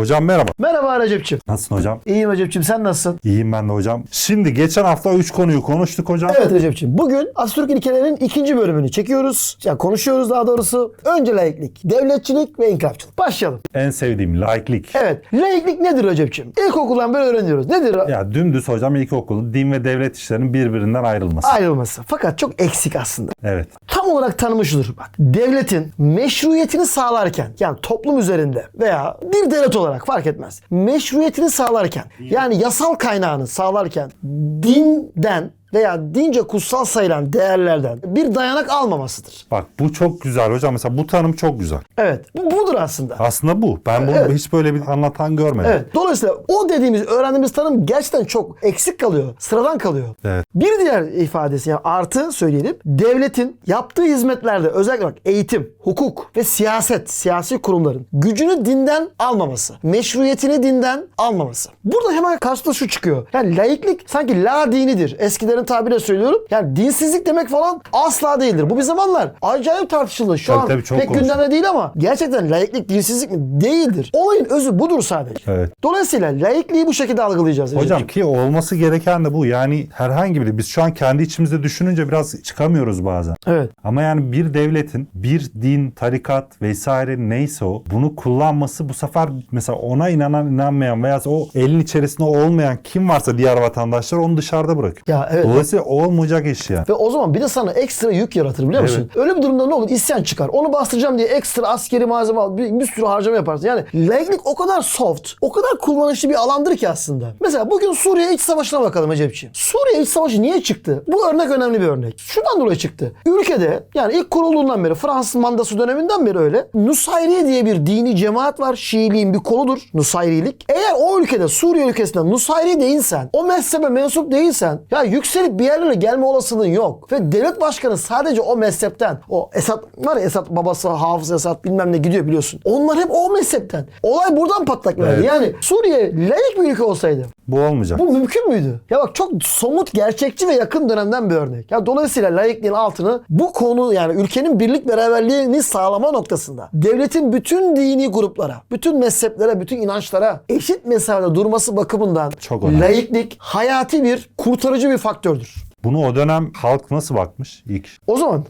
Hocam merhaba. Merhaba Recep'ciğim. Nasılsın hocam? İyiyim Recep'ciğim sen nasılsın? İyiyim ben de hocam. Şimdi geçen hafta 3 konuyu konuştuk hocam. Evet Recep'ciğim. Bugün Atatürk ilkelerinin ikinci bölümünü çekiyoruz. Yani konuşuyoruz daha doğrusu. Önce laiklik, devletçilik ve inkılapçılık. Başlayalım. En sevdiğim laiklik. Evet. Laiklik nedir Recep'ciğim? İlkokuldan beri öğreniyoruz. Nedir? Ya dümdüz hocam ilkokulun din ve devlet işlerinin birbirinden ayrılması. Ayrılması. Fakat çok eksik aslında. Evet. Tam olarak tanımı şudur bak. Devletin meşruiyetini sağlarken yani toplum üzerinde veya bir devlet olarak fark etmez. Meşruiyetini sağlarken yani yasal kaynağını sağlarken dinden veya dince kutsal sayılan değerlerden bir dayanak almamasıdır. Bak bu çok güzel hocam. Mesela bu tanım çok güzel. Evet. Bu budur aslında. Aslında bu. Ben bunu Evet. hiç böyle bir anlatan görmedim. Evet. Dolayısıyla o dediğimiz, öğrendiğimiz tanım gerçekten çok eksik kalıyor. Sıradan kalıyor. Evet. Bir diğer ifadesi yani artı söyleyelim. Devletin yaptığı hizmetlerde özellikle bak eğitim, hukuk ve siyaset, siyasi kurumların gücünü dinden almaması. Meşruiyetini dinden almaması. Burada hemen karşıda şu çıkıyor. Yani laiklik sanki la dinidir. Eskilerin tabiriyle söylüyorum. Yani dinsizlik demek falan asla değildir. Bu bir zamanlar acayip tartışıldı. Şu Tabii, an tabii, pek gündemde değil ama gerçekten laiklik dinsizlik mi? Değildir. Olayın özü budur sadece. Evet. Dolayısıyla laikliği bu şekilde algılayacağız. Hocam ki olması gereken de bu. Yani herhangi biri biz şu an kendi içimizde düşününce biraz çıkamıyoruz bazen. Evet. Ama yani bir devletin bir din, tarikat vesaire neyse o bunu kullanması bu sefer mesela ona inanan inanmayan veya o elin içerisinde olmayan kim varsa diğer vatandaşlar onu dışarıda bırakıyor. Ya evet. Dolayısıyla olmayacak iş ya. Ve o zaman bir de sana ekstra yük yaratır biliyor musun? Öyle bir durumda ne olur? İsyan çıkar. Onu bastıracağım diye ekstra askeri malzeme al. Bir, bir sürü harcama yaparsın. Yani laiklik o kadar soft, o kadar kullanışlı bir alandır ki aslında. Mesela bugün Suriye iç savaşına bakalım Recep'ciğim. Suriye iç savaşı niye çıktı? Bu örnek önemli bir örnek. Şundan dolayı çıktı. Ülkede yani ilk kurulduğundan beri Fransız mandası döneminden beri öyle. Nusayriye diye bir dini cemaat var. Şiiliğin bir koludur. Nusayrilik. Eğer o ülkede Suriye ülkesinde Nusayri değilsen, o mezhebe mensup değilsen ya yükselip bir yerlere gelme olasılığın yok. Ve devlet başkanı sadece o mezhepten, o Esad var ya Esad babası, Hafız Esad bilmem ne gidiyor biliyorsun. Onlar hep o mezhepten. Olay buradan patlak verdi. Evet. Yani Suriye layık bir ülke olsaydı Bu olmayacak. bu mümkün müydü? Ya bak çok somut, gerçekçi ve yakın dönemden bir örnek. Ya dolayısıyla laikliğin altını bu konu yani ülkenin birlik beraberliğini sağlama noktasında devletin bütün dini gruplara, bütün mezheplere, bütün inançlara eşit mesafede durması bakımından Çok önemli. laiklik hayati bir kurtarıcı bir faktördür. Bunu o dönem halk nasıl bakmış ilk? O zaman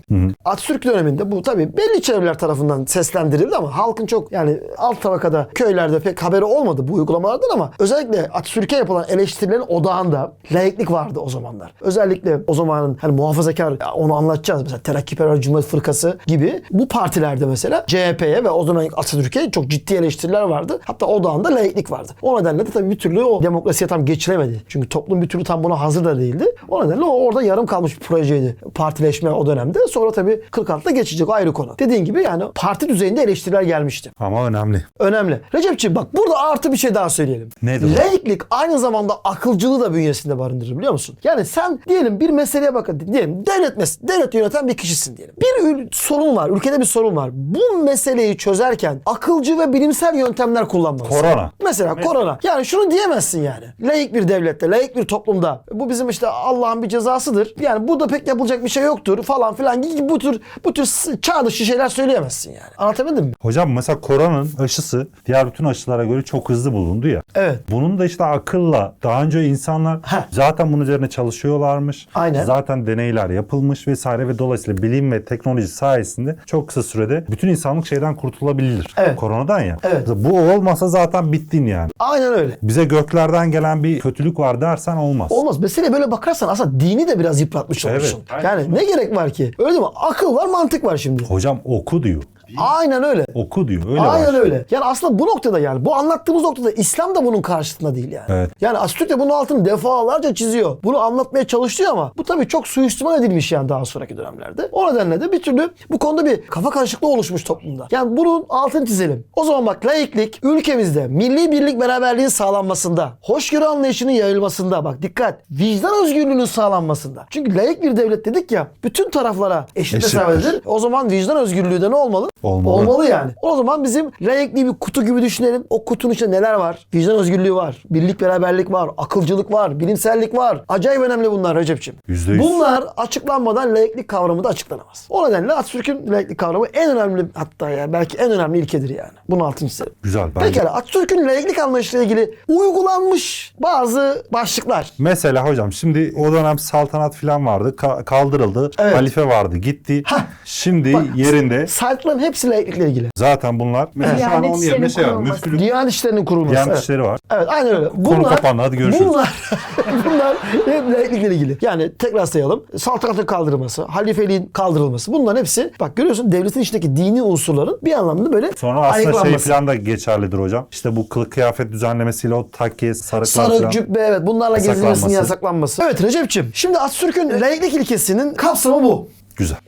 Atatürk döneminde bu tabii belli çevreler tarafından seslendirildi ama halkın çok yani alt tabakada köylerde pek haberi olmadı bu uygulamalardan ama özellikle Atatürk'e yapılan eleştirilerin odağında laiklik vardı o zamanlar. Özellikle o zamanın hani muhafazakar onu anlatacağız mesela Terakkiperver Cumhuriyet Fırkası gibi bu partilerde mesela CHP'ye ve o zaman Atatürk'e çok ciddi eleştiriler vardı. Hatta odağında laiklik vardı. O nedenle de tabii bir türlü o demokrasiye tam geçiremedi. Çünkü toplum bir türlü tam buna hazır da değildi. O nedenle o orada yarım kalmış bir projeydi. Partileşme o dönemde. Sonra tabii 46'da geçecek o ayrı konu. Dediğin gibi yani parti düzeyinde eleştiriler gelmişti. Ama önemli. Önemli. Recepciğim bak burada artı bir şey daha söyleyelim. Nedir? Laiklik aynı zamanda akılcılığı da bünyesinde barındırır biliyor musun? Yani sen diyelim bir meseleye bakın. Diyelim devlet mes devlet yöneten bir kişisin diyelim. Bir sorun var. Ülkede bir sorun var. Bu meseleyi çözerken akılcı ve bilimsel yöntemler kullanmalısın. Korona. Mesela korona. Yani şunu diyemezsin yani. Laik bir devlette, laik bir toplumda. Bu bizim işte Allah'ın bir cezasıdır. Yani burada pek yapılacak bir şey yoktur falan filan gibi bu tür bu tür çağ dışı şeyler söyleyemezsin yani. Anlatabildim mi? Hocam mesela koronanın aşısı diğer bütün aşılara göre çok hızlı bulundu ya. Evet. Bunun da işte akılla daha önce insanlar Heh. zaten bunun üzerine çalışıyorlarmış. Aynen. Zaten deneyler yapılmış vesaire ve dolayısıyla bilim ve teknoloji sayesinde çok kısa sürede bütün insanlık şeyden kurtulabilir. Evet. Koronadan ya. Evet. Bu olmasa zaten bittin yani. Aynen öyle. Bize göklerden gelen bir kötülük var dersen olmaz. Olmaz. Meseleye böyle bakarsan aslında dini de biraz yıpratmış olursun. Evet. Yani ne gerek var ki? Öyle değil mi? Akıl var, mantık var şimdi. Hocam oku diyor. Aynen öyle. Oku diyor. Öyle Aynen başlıyor. öyle. Yani aslında bu noktada yani bu anlattığımız noktada İslam da bunun karşısında değil yani. Evet. Yani Atatürk de bunun altını defalarca çiziyor. Bunu anlatmaya çalışıyor ama bu tabii çok suistimal edilmiş yani daha sonraki dönemlerde. O nedenle de bir türlü bu konuda bir kafa karışıklığı oluşmuş toplumda. Yani bunun altını çizelim. O zaman bak laiklik ülkemizde milli birlik beraberliğin sağlanmasında, hoşgörü anlayışının yayılmasında bak dikkat vicdan özgürlüğünün sağlanmasında. Çünkü laik bir devlet dedik ya bütün taraflara eşit mesafedir. O zaman vicdan özgürlüğü de ne olmalı? Olmalı. Olmalı yani. O zaman bizim renkli bir kutu gibi düşünelim. O kutunun içinde neler var? Vicdan özgürlüğü var. Birlik beraberlik var. Akılcılık var. Bilimsellik var. Acayip önemli bunlar Recep'ciğim. Yüzde yüz. Bunlar açıklanmadan laiklik kavramı da açıklanamaz. O nedenle Atatürk'ün laiklik kavramı en önemli hatta ya belki en önemli ilkedir yani. Bunun altını çizelim. Güzel bence. Pekala Atatürk'ün laiklik anlayışıyla ilgili uygulanmış bazı başlıklar. Mesela hocam şimdi o dönem saltanat falan vardı. ka- kaldırıldı. Evet. Halife vardı. Gitti. Hah. Şimdi Bak, yerinde Saytların hepsi laiklikle ilgili. zaten bunlar. Mesela şu an Diyanet onun yerine İşleri'nin şey var. kurulması. Müftülük Diyanet işlerinin kurulması. Diyanet evet. işleri var. Evet aynen öyle. Bunlar, kapandı, hadi görüşürüz. Bunlar, bunlar hep laiklikle ilgili. Yani tekrar sayalım. Saltanatın kaldırılması, halifeliğin kaldırılması. Bunların hepsi bak görüyorsun devletin içindeki dini unsurların bir anlamda böyle Sonra aslında şey ayıklanması. falan da geçerlidir hocam. İşte bu kılık kıyafet düzenlemesiyle o takke, sarıklar Sarık, falan. cübbe evet bunlarla Yasaklanması. gezilmesinin yasaklanması. Evet Recep'ciğim şimdi Atatürk'ün laiklik ilkesinin kapsamı bu. Güzel.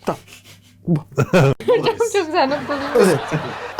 Çok çok güzel noktaladın. Evet.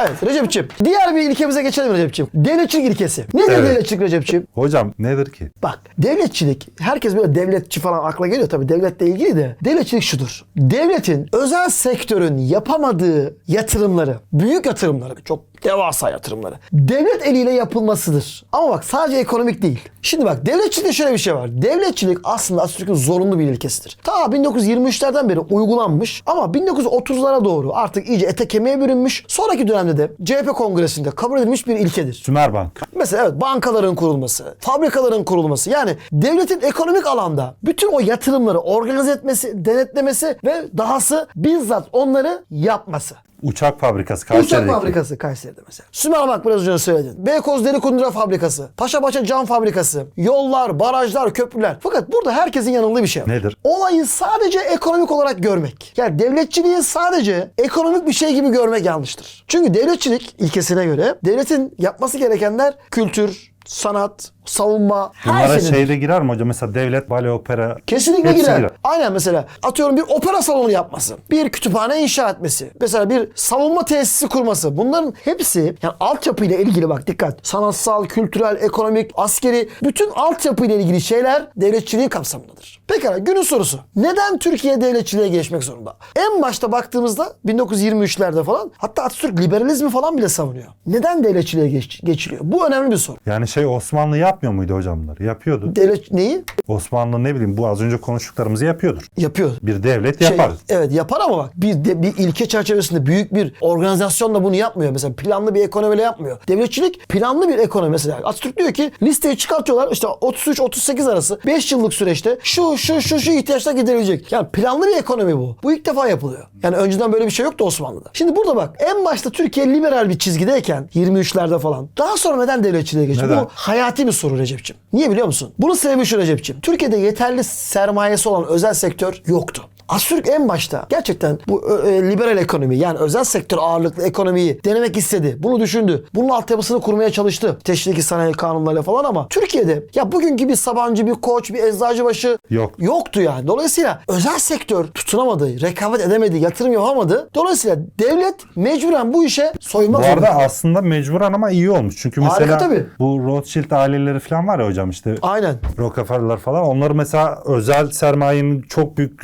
Evet Recep'ciğim. Diğer bir ilkemize geçelim Recep'ciğim. Devletçilik ilkesi. Nedir Evet. devletçilik Recep'ciğim? Hocam nedir ki? Bak devletçilik herkes böyle devletçi falan akla geliyor tabii devletle ilgili de devletçilik şudur. Devletin özel sektörün yapamadığı yatırımları, büyük yatırımları, çok devasa yatırımları devlet eliyle yapılmasıdır. Ama bak sadece ekonomik değil. Şimdi bak devletçilikte şöyle bir şey var. Devletçilik aslında Atatürk'ün zorunlu bir ilkesidir. Ta 1923'lerden beri uygulanmış ama 1930'lara doğru artık iyice ete kemiğe bürünmüş. Sonraki dönemde de CHP kongresinde kabul edilmiş bir ilkedir. Sümerbank. Mesela evet bankaların kurulması, fabrikaların kurulması yani devletin ekonomik alanda bütün o yatırımları organize etmesi, denetlemesi ve dahası bizzat onları yapması. Uçak fabrikası. Uçak Kayseri'deki. fabrikası Kayseri'de mesela. Sümerbank biraz önce söyledin. Beykoz Deri Kundura Fabrikası. Paşapaşa Cam Fabrikası. Yollar, barajlar, köprüler. Fakat burada herkesin yanıldığı bir şey var. Nedir? Olayı sadece ekonomik olarak görmek. Yani devletçiliği sadece ekonomik bir şey gibi görmek yanlıştır. Çünkü devletçilik ilkesine göre devletin yapması gerekenler kültür, sanat, savunma, her Bunlara şeyin. şeyde girer mi hocam? Mesela devlet, bale, opera. Kesinlikle Hepsi girer. girer. Aynen mesela atıyorum bir opera salonu yapması, bir kütüphane inşa etmesi, mesela bir savunma tesisi kurması. Bunların hepsi yani altyapıyla ilgili bak dikkat. Sanatsal, kültürel, ekonomik, askeri bütün altyapıyla ilgili şeyler devletçiliğin kapsamındadır. Pekala günün sorusu. Neden Türkiye devletçiliğe geçmek zorunda? En başta baktığımızda 1923'lerde falan hatta Atatürk liberalizmi falan bile savunuyor. Neden devletçiliğe geç- geçiliyor? Bu önemli bir soru. Yani şey Osmanlı yapmıyor muydu hocam bunları? Yapıyordu. Devlet neyi? Osmanlı ne bileyim bu az önce konuştuklarımızı yapıyordur. Yapıyor. Bir devlet Şey, yapar. evet yapar ama bak bir, de, bir ilke çerçevesinde büyük bir organizasyonla bunu yapmıyor. Mesela planlı bir ekonomiyle yapmıyor. Devletçilik planlı bir ekonomi mesela. Atatürk diyor ki listeyi çıkartıyorlar işte 33-38 arası 5 yıllık süreçte şu şu şu şu ihtiyaçlar giderilecek. Yani planlı bir ekonomi bu. Bu ilk defa yapılıyor. Yani önceden böyle bir şey yoktu Osmanlı'da. Şimdi burada bak en başta Türkiye liberal bir çizgideyken 23'lerde falan daha sonra neden devletçiliğe geçti? Bu hayati bir soru Recep'ciğim. Niye biliyor musun? Bunun sebebi şu Recep'ciğim. Türkiye'de yeterli sermayesi olan özel sektör yoktu. Atatürk en başta gerçekten bu e, liberal ekonomi yani özel sektör ağırlıklı ekonomiyi denemek istedi. Bunu düşündü. Bunun altyapısını kurmaya çalıştı. Teşviki sanayi kanunlarıyla falan ama Türkiye'de ya bugünkü bir Sabancı, bir Koç, bir Eczacıbaşı Yok. yoktu yani. Dolayısıyla özel sektör tutunamadı, rekabet edemedi, yatırım yapamadı. Dolayısıyla devlet mecburen bu işe soyunmak Bu zorunda. arada aslında mecburen ama iyi olmuş. Çünkü Harika mesela tabii. bu Rothschild aileleri falan var ya hocam işte Aynen. Rockefeller falan. Onları mesela özel sermayenin çok büyük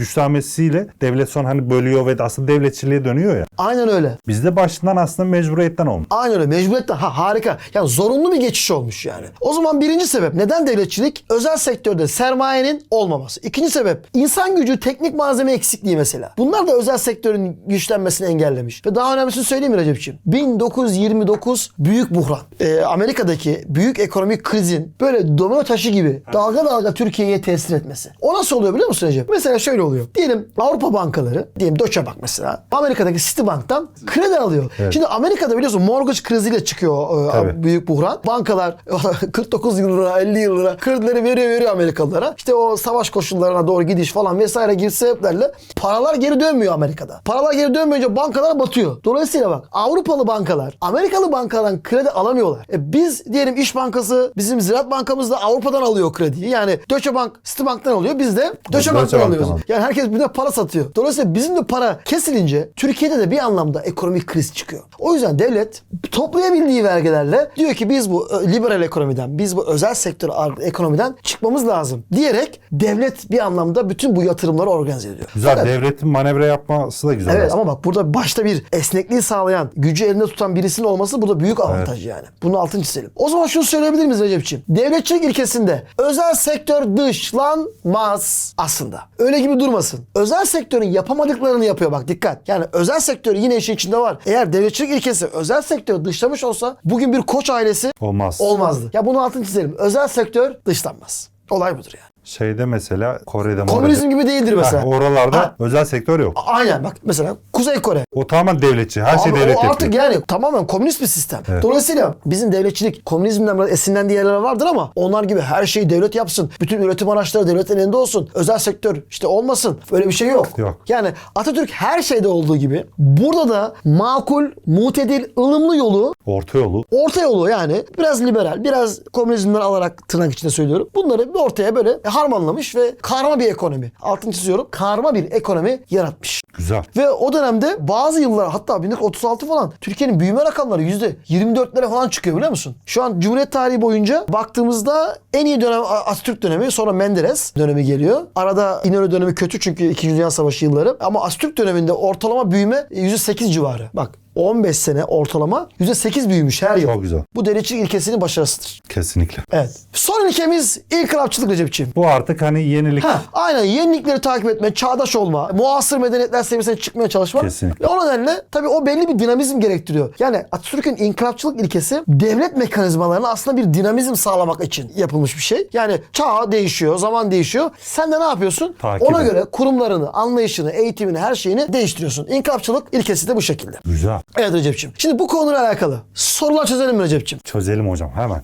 güçlenmesiyle devlet son hani bölüyor ve aslında devletçiliğe dönüyor ya. Aynen öyle. Bizde başından aslında mecburiyetten olmuş. Aynen öyle. Mecburiyetten. Ha harika. Yani zorunlu bir geçiş olmuş yani. O zaman birinci sebep neden devletçilik? Özel sektörde sermayenin olmaması. İkinci sebep insan gücü, teknik malzeme eksikliği mesela. Bunlar da özel sektörün güçlenmesini engellemiş. Ve daha önemlisini söyleyeyim mi Recep'ciğim? 1929 büyük buhran. Ee, Amerika'daki büyük ekonomik krizin böyle domino taşı gibi dalga dalga Türkiye'ye tesir etmesi. O nasıl oluyor biliyor musun Recep? Mesela şöyle oluyor. Diyelim Avrupa bankaları, diyelim Deutsche Bank mesela, Amerika'daki Citibank'tan kredi alıyor. Şimdi Amerika'da biliyorsun mortgage kriziyle çıkıyor e, büyük buhran. Bankalar 49 yıl lira, 50 yıl lira kredileri veriyor veriyor Amerikalılara. İşte o savaş koşullarına doğru gidiş falan vesaire gibi sebeplerle paralar geri dönmüyor Amerika'da. Paralar geri dönmeyince bankalar batıyor. Dolayısıyla bak Avrupalı bankalar Amerikalı bankadan kredi alamıyorlar. E biz diyelim İş Bankası bizim Ziraat Bankamız da Avrupa'dan alıyor krediyi. Yani Deutsche Bank Citibank'tan alıyor. Biz de Deutsche Bank'tan alıyoruz. alıyor. Yani herkes bir de birbirine para satıyor. Dolayısıyla bizim de para kesilince Türkiye'de de bir anlamda ekonomik kriz çıkıyor. O yüzden devlet toplayabildiği vergilerle diyor ki biz bu ö, liberal ekonomiden, biz bu özel sektör ekonomiden çıkmamız lazım diyerek devlet bir anlamda bütün bu yatırımları organize ediyor. Güzel. Fakat- Devletin manevra yapması da güzel. Evet aslında. ama bak burada başta bir esnekliği sağlayan, gücü elinde tutan birisinin olması burada büyük avantaj yani. Bunu altın çizelim. O zaman şunu söyleyebilir miyiz Recep'ciğim? Devletçilik ilkesinde özel sektör dışlanmaz aslında. Öyle gibi durmasın. Özel sektörün yapamadıklarını yapıyor bak dikkat. Yani özel sektör yine işin içinde var. Eğer devletçilik ilkesi özel sektörü dışlamış olsa bugün bir koç ailesi Olmaz. olmazdı. Ya bunu altın çizelim. Özel sektör dışlanmaz. Olay budur yani. Şeyde mesela Kore'de Komünizm gibi değildir mesela. Ha, oralarda Ha. özel sektör yok. Aynen bak mesela Kuzey Kore. O tamamen devletçi. Her şey Abi devlet o artık yapıyor. yani tamamen komünist bir sistem. Dolayısıyla bizim devletçilik komünizmden biraz esinlendiği yerler vardır ama onlar gibi her şeyi devlet yapsın. Bütün üretim araçları devletin elinde olsun. Özel sektör işte olmasın. Böyle bir şey yok. Yok. Yani Atatürk her şeyde olduğu gibi burada da makul, mutedil, ılımlı yolu Orta yolu. orta yolu yani biraz liberal, biraz komünizmden alarak tırnak içinde söylüyorum. Bunları bir ortaya böyle harmanlamış ve karma bir ekonomi. Altını çiziyorum. Karma bir ekonomi yaratmış. Güzel. Ve o dönemde bazı yıllar hatta 1936 falan Türkiye'nin büyüme rakamları %24'lere falan çıkıyor biliyor musun? Şu an Cumhuriyet tarihi boyunca baktığımızda en iyi dönem Atatürk dönemi sonra Menderes dönemi geliyor. Arada İnönü dönemi kötü çünkü 2. Dünya Savaşı yılları. Ama Atatürk döneminde ortalama büyüme %8 civarı. Bak 15 sene ortalama %8 büyümüş her yıl. Çok güzel. Bu devletçilik ilkesinin başarısıdır. Kesinlikle. Evet. Son ilkemiz inkılapçılık Recep'ciğim. Bu artık hani yenilik. Ha, aynen yenilikleri takip etme, çağdaş olma, muasır medeniyetler seviyesine çıkmaya çalışma. Kesinlikle. Ve o nedenle tabii o belli bir dinamizm gerektiriyor. Yani Atatürk'ün inkılapçılık ilkesi devlet mekanizmalarına aslında bir dinamizm sağlamak için yapılmış bir şey. Yani çağ değişiyor, zaman değişiyor. Sen de ne yapıyorsun? Takip Ona göre kurumlarını, anlayışını, eğitimini, her şeyini değiştiriyorsun. İnkılapçılık ilkesi de bu şekilde. Güzel. Evet Recep'ciğim. Şimdi bu konuyla alakalı sorular çözelim mi Recep'ciğim? Çözelim hocam hemen.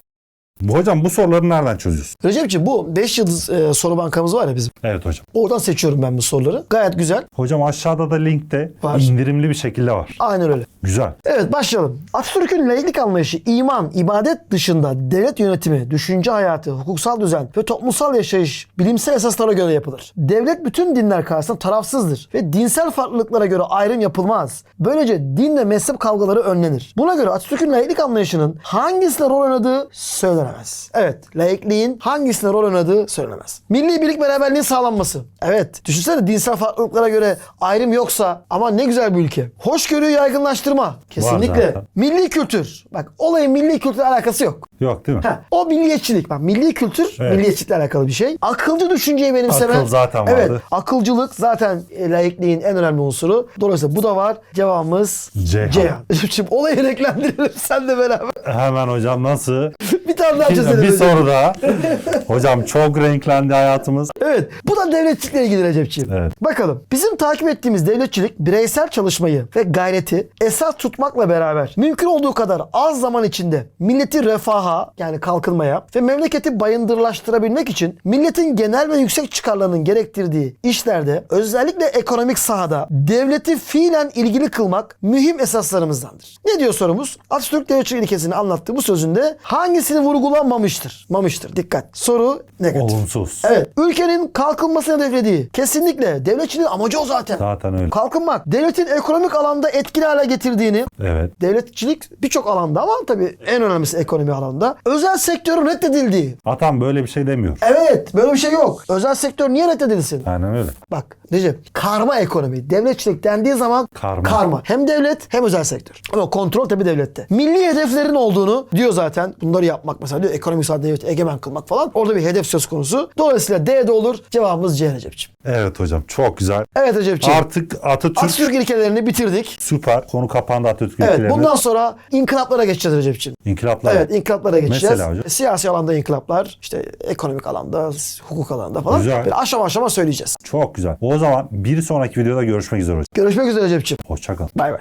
Bu hocam bu soruları nereden çözüyorsun? Recep'ciğim bu 5 yıldız e, soru bankamız var ya bizim. Evet hocam. Oradan seçiyorum ben bu soruları. Gayet güzel. Hocam aşağıda da linkte Var. indirimli bir şekilde var. Aynen öyle. Güzel. Evet başlayalım. Atatürk'ün laiklik anlayışı iman, ibadet dışında devlet yönetimi, düşünce hayatı, hukuksal düzen ve toplumsal yaşayış bilimsel esaslara göre yapılır. Devlet bütün dinler karşısında tarafsızdır ve dinsel farklılıklara göre ayrım yapılmaz. Böylece din ve mezhep kavgaları önlenir. Buna göre Atatürk'ün laiklik anlayışının hangisine rol oynadığı söylenemez. Evet, laikliğin hangisine rol oynadığı söylenemez. Milli birlik beraberliğin sağlanması. Evet, düşünsene dinsel farklılıklara göre ayrım yoksa ama ne güzel bir ülke. Hoşgörüyü yaygınlaştırma. Kesinlikle. Milli kültür. Bak olayın milli kültürle alakası yok. Yok değil mi? Ha, o milliyetçilik. Bak milli kültür Evet. milliyetçilikle alakalı bir şey. Akılcı düşünceyi benimseme. Akıl zaten Evet. vardı. Akılcılık zaten e, laikliğin en önemli unsuru. Dolayısıyla bu da var. Cevabımız Ceyhan. Ceyhan. Şimdi olayı renklendirelim sen de beraber. Hemen hocam nasıl? bir tane daha çözelim. bir soru daha. hocam çok renklendi hayatımız. Evet. Bu da devletçilikle ilgili Recep'ciğim. Evet. Bakalım. Bizim takip ettiğimiz devletçilik bireysel çalışmayı ve gayreti esas tutmakla beraber mümkün olduğu kadar az zaman içinde milleti refaha yani kalkınmaya ve memleketi bayındırlaştırabilmek için milletin genel ve yüksek çıkarlarının gerektirdiği işlerde özellikle ekonomik sahada devleti fiilen ilgili kılmak mühim esaslarımızdandır. Ne diyor sorumuz? Atatürk devletçilik ilkesini anlattığı bu sözünde hangisini vurgulanmamıştır? Mamıştır. Dikkat. Soru negatif. Olumsuz. Evet. Ülkenin kalkınmasını hedeflediği. Kesinlikle. Devletçiliğin amacı o zaten. Zaten öyle. Kalkınmak. Devletin ekonomik alanda etkili hale getirdiğini. Evet. Devletçilik birçok alanda ama tabii en önemlisi ekonomi alanda. Özel sektörün reddedildiği. Atam böyle bir şey demiyor. Evet. Böyle bir şey yok. Özel sektör niye reddedilsin? Aynen öyle. Bak Recep karma ekonomi. Devletçilik dendiği zaman Karma. Hem devlet hem özel sektör. Ama kontrol tabii devlette. Milli hedeflerin olduğunu diyor zaten. Bunları yapmak mesela diyor ekonomi sadece devleti egemen kılmak falan. Orada bir hedef söz konusu. Dolayısıyla D de olur. Cevabımız C Recep'ciğim. Evet hocam çok güzel. Evet Recep'ciğim. Artık Atatürk... Atatürk ilkelerini bitirdik. Süper. Konu kapandı Atatürk evet, ilkelerini. Evet bundan sonra inkılaplara geçeceğiz Recep'ciğim. İnkılaplara? Evet inkılaplara geçeceğiz. Mesela hocam? E, siyasi alanda inkılaplar, işte ekonomik alanda, hukuk alanında falan. Güzel. Böyle aşama aşama söyleyeceğiz. Çok güzel. O zaman bir sonraki videoda görüşmek üzere hocam. Görüşmek üzere Recep'ciğim. Hoşçakal. Bay bay.